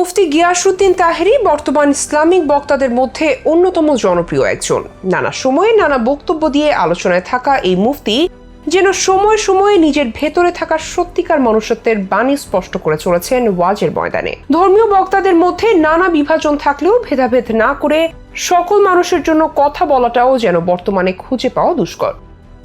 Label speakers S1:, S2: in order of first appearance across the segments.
S1: মুফতি গিয়াসুদ্দিন তাহেরি বর্তমান ইসলামিক বক্তাদের মধ্যে অন্যতম জনপ্রিয় একজন। নানা সময়ে নানা বক্তব্য দিয়ে আলোচনায় থাকা এই মুফতি যেন সময় সময়ে নিজের ভেতরে থাকা সত্যিকার মনুষ্যত্বের বাণী স্পষ্ট করে চলেছেন ওয়াজের ময়দানে। ধর্মীয় বক্তাদের মধ্যে নানা বিভাজন থাকলেও ভেদাভেদ না করে সকল মানুষের জন্য কথা বলাটাও যেন বর্তমানে খুঁজে পাওয়া দুষ্কর।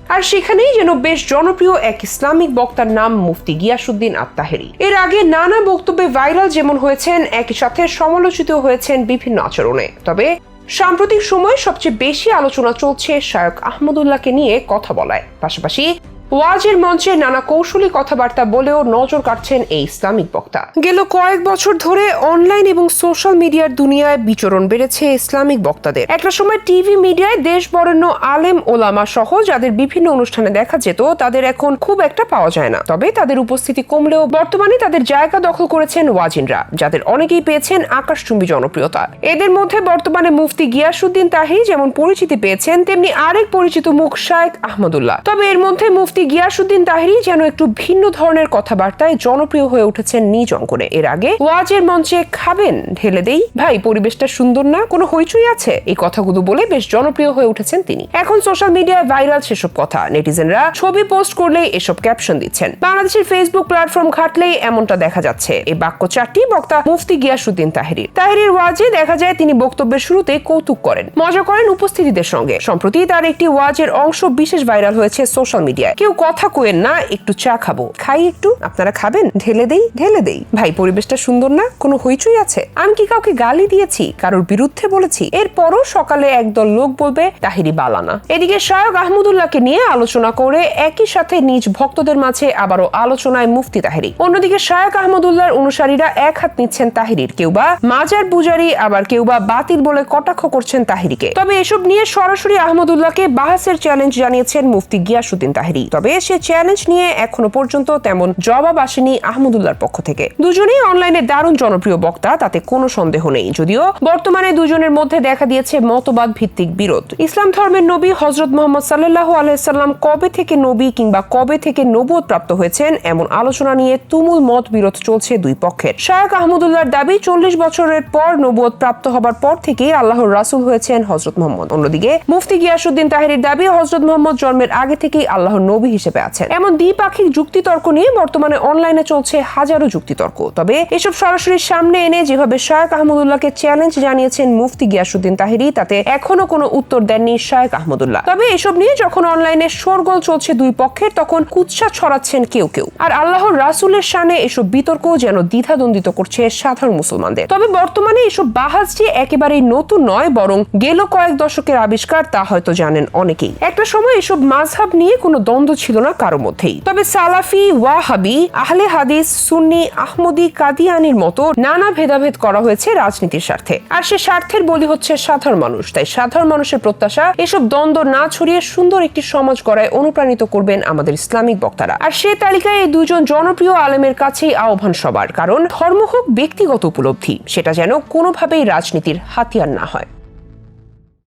S1: আর সেখানেই যেন বেশ জনপ্রিয় এক ইসলামিক বক্তার নাম মুফতি গিয়াসুদ্দিন আত্মাহেরি এর আগে নানা বক্তব্যে ভাইরাল যেমন হয়েছেন, একই সাথে সমালোচিত হয়েছেন বিভিন্ন আচরণে। তবে সাম্প্রতিক সময়ে সবচেয়ে বেশি আলোচনা চলছে শায়ক আহমদুল্লাহকে নিয়ে কথা বলায়। পাশাপাশি ওয়াজের মঞ্চে নানা কৌশলী কথাবার্তা বলেও নজর কাটছেন এই ইসলামিক বক্তা। গেল কয়েক বছর ধরে অনলাইন এবং সোশ্যাল মিডিয়ার দুনিয়ায় বিচরণ বেড়েছে ইসলামিক বক্তাদের। একটা সময় টিভি মিডিয়ায় দেশ বরেণ্য আলেম ওলামা সহ যাদের বিভিন্ন অনুষ্ঠানে দেখা যেত, তাদের এখন খুব একটা পাওয়া যায় না। তবে তাদের উপস্থিতি কমলেও বর্তমানে তাদের জায়গা দখল করেছেন ওয়াজিনরা, যাদের অনেকেই পেয়েছেন আকাশচুম্বী জনপ্রিয়তা। এদের মধ্যে বর্তমানে মুফতি গিয়াসুদ্দিন তাহি যেমন পরিচিতি পেয়েছেন, তেমনি আরেক পরিচিত মুখ শায়েক আহমদুল্লাহ। তবে এর মধ্যে মুফতি গিয়াসুদ্দিন তাহিরি যেন একটু ভিন্ন ধরনের কথাবার্তায় জনপ্রিয় হয়ে উঠেছেন নিজ অঙ্গনে। এর আগে ওয়াজের মঞ্চে খাবেন ঢেলে দেই, ভাই, পরিবেশটা সুন্দর না? কোনো হইচই আছে? এই কথাগুলো বলে বেশ জনপ্রিয় হয়ে উঠেছেন তিনি। এখন সোশ্যাল মিডিয়ায় ভাইরাল সেসব কথা। নেটিজেনরা ছবি পোস্ট করলে এসব ক্যাপশন দিচ্ছেন। বাংলাদেশের ফেসবুক প্ল্যাটফর্ম ঘাটলেই এমনটা দেখা যাচ্ছে। এই বাক্য চারটি বক্তা মুফতি গিয়াসুদ্দিন তাহিরির তাহিরির ওয়াজে দেখা যায় তিনি বক্তব্যের শুরুতে কৌতুক করেন। মজা করেন উপস্থিতিদের সঙ্গে। সম্প্রতি তার একটি ওয়াজের অংশ বিশেষ ভাইরাল হয়েছে সোশ্যাল মিডিয়ায়। কেউ কথা কোয়েন না, একটু চা খাব। খাই একটু, আপনারা খাবেন, ঢেলে দেই ঢেলে দেই। ভাই, পরিবেশটা সুন্দর না? কোনো হইচই আছে? আমি কি কাউকে গালি দিয়েছি? কারোর বিরুদ্ধে বলেছি? এরপরও সকালে একদল লোক বলবে, তাহিরি বালানা এদিকে শায়ক আহমদুল্লাহকে নিয়ে আলোচনা করে একই সাথে নিজ ভক্তদের মাঝে আবারও আলোচনায় মুফতি তাহিরি। অন্যদিকে শায়ক আহমদুল্লাহর অনুসারীরা এক হাত নিচ্ছেন তাহিরির। কেউ বা মাজার পূজারি, আবার কেউ বা বাতিল বলে কটাক্ষ করছেন তাহিরিকে। তবে এসব নিয়ে সরাসরি আহমদুল্লাহকে বাহাসের চ্যালেঞ্জ জানিয়েছেন মুফতি গিয়াসুদ্দিন তাহিরি। তবে সে চ্যালেঞ্জ নিয়ে এখনও পর্যন্ত তেমন জবাব আসেনি আহমদুল্লাহর পক্ষ থেকে। দুজনেই অনলাইনে দারুণ জনপ্রিয় বক্তা, তাতে কোনো সন্দেহ নেই। যদিও বর্তমানে দুজনের মধ্যে দেখা দিয়েছে মতবাদ ভিত্তিক বিরোধ। ইসলাম ধর্মের নবী হজরত মোহাম্মদ সাল্লাহ আলাইসাল্লাম কবে থেকে নবী কিংবা কবে থেকে নবুয়ত প্রাপ্ত হয়েছেন, এমন আলোচনা নিয়ে তুমুল মত বিরোধ চলছে দুই পক্ষের। শায়ক আহমদুল্লাহর দাবি, চল্লিশ বছরের পর নবুয়ত প্রাপ্ত হবার পর থেকেই আল্লাহর রাসুল হয়েছেন হজরত মোহাম্মদ। অন্যদিকে মুফতি গিয়াসুদ্দিন তাহিরির দাবি হজরত মোহাম্মদ জন্মের আগে থেকেই আল্লাহর নবী হিসেবে আছেন। এমন দ্বিপাক্ষিক যুক্তিতর্ক নিয়ে বর্তমানে অনলাইনে চলছে হাজারো যুক্তিতর্ক। তবে এসব সরাসরি সামনে এনে যেভাবে শায়েক আহমদুল্লাহকে চ্যালেঞ্জ জানিয়েছেন মুফতি গিয়াসুদ্দিন তাহিরি, তাতে এখনও কোনো উত্তর দেননি শায়েক আহমদুল্লাহ। তবে এসব নিয়ে যখন অনলাইনে শোরগোল চলছে দুই পক্ষের, তখন কুৎসা ছড়াচ্ছেন কেউ কেউ। আর আল্লাহর রাসুলের সানে এসব বিতর্ক যেন দ্বিধাদ্বন্দ্বিত করছে সাধারণ মুসলমানদের। তবে বর্তমানে এসব বাহাজ যে একেবারেই নতুন নয়, বরং গেল কয়েক দশকের আবিষ্কার, তা হয়তো জানেন অনেকেই। একটা সময় এসব মাঝহাব নিয়ে কোনো দ্বন্দ্ব ছিল না কারও মধ্যেই। তবে সালাফি, ওয়াহাবি, আহলে হাদিস, সুন্নি, আহমদি, কাদিয়ানির মতো নানা ভেদাভেদ করা হয়েছে রাজনীতির স্বার্থে। আর সে স্বার্থের বলি হচ্ছে সাধারণ মানুষ। তাই সাধারণ মানুষের প্রত্যাশা এসব দ্বন্দ্ব না ছড়িয়ে সুন্দর একটি সমাজ গড়ায় অনুপ্রাণিত করবেন আমাদের ইসলামিক বক্তারা। আর সে তালিকায় এই দুজন জনপ্রিয় আলেমের কাছেই আহ্বান সবার। কারণ ধর্ম হোক ব্যক্তিগত উপলব্ধি, সেটা যেন কোনোভাবেই রাজনীতির হাতিয়ার না হয়।